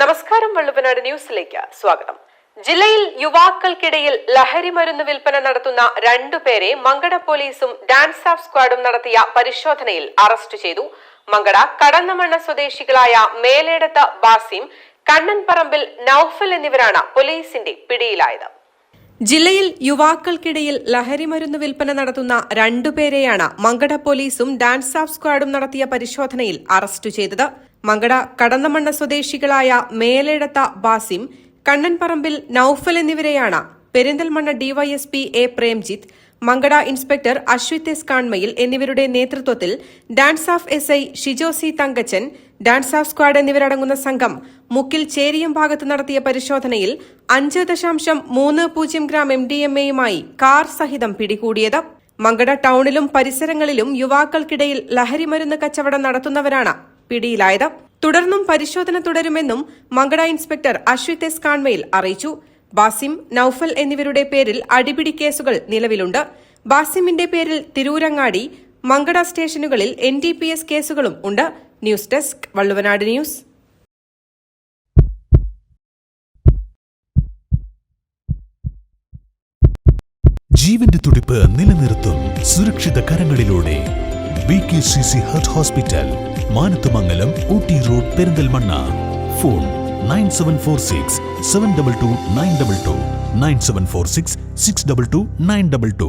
നമസ്കാരം വള്ളുവനാട് ന്യൂസിലേക്ക് സ്വാഗതം. ജില്ലയിൽ യുവാക്കൾക്കിടയിൽ ലഹരി മരുന്ന് വിൽപ്പന നടത്തുന്ന രണ്ടുപേരെ മങ്കട പോലീസും ഡാൻസ് ഓഫ് സ്ക്വാഡും നടത്തിയ പരിശോധനയിൽ അറസ്റ്റ് ചെയ്തു. മങ്കട കടന്നമണ്ണ സ്വദേശികളായ മേലേടത്ത് ബാസിം കണ്ണൻപറമ്പിൽ നൌഫൽ എന്നിവരാണ് പോലീസിന്റെ പിടിയിലായത്. ജില്ലയിൽ യുവാക്കൾക്കിടയിൽ ലഹരിമരുന്ന് വിൽപ്പന നടത്തുന്ന രണ്ടുപേരെയാണ് മങ്കട പോലീസും ഡാൻസ് ഓഫ് സ്ക്വാഡും നടത്തിയ പരിശോധനയിൽ അറസ്റ്റ് ചെയ്തത്. മങ്കട കടന്നമണ്ണ സ്വദേശികളായ മേലേടത്ത ബാസിം കണ്ണൻപറമ്പിൽ നൌഫൽ എന്നിവരെയാണ് Perinthalmanna DYSP A Premjith Mankada inspector Ashwith S Kanmayil എന്നിവരുടെ നേതൃത്വത്തിൽ DANSAF S I Shijo C Thankachan DANSAF squad എന്നിവരടങ്ങുന്ന സംഘം മുക്കിൽ ചേരിയം ഭാഗത്ത് നടത്തിയ പരിശോധനയിൽ അഞ്ച് ദശാംശം മൂന്ന് പൂജ്യം ഗ്രാം എം ഡി എം എയുമായി കാർ സഹിതം പിടികൂടിയത്. മങ്കട ടൌണിലും പരിസരങ്ങളിലും യുവാക്കൾക്കിടയിൽ ലഹരിമരുന്ന് കച്ചവടം നടത്തുന്നവരാണ് പിടിയിലായത്. തുടർന്നും പരിശോധന തുടരുമെന്നും മങ്കട ഇൻസ്പെക്ടർ അശ്വിത് എസ് കാൺമയിൽ അറിയിച്ചു. ബാസിം നൌഫൽ എന്നിവരുടെ പേരിൽ അടിപിടി കേസുകൾ നിലവിലുണ്ട്. ബാസിമിന്റെ പേരിൽ തിരൂരങ്ങാടി മങ്കട സ്റ്റേഷനുകളിൽ എൻ ഡി പി എസ് കേസുകളും ഉണ്ട്. News desk Valluvanad news. ജീവന്റെ തുടിപ്പ് നിലനിർത്തും Surakshitha hospital road Perinthalmanna. Phone nine seven four six seven double two nine double two nine seven four six six double two nine double two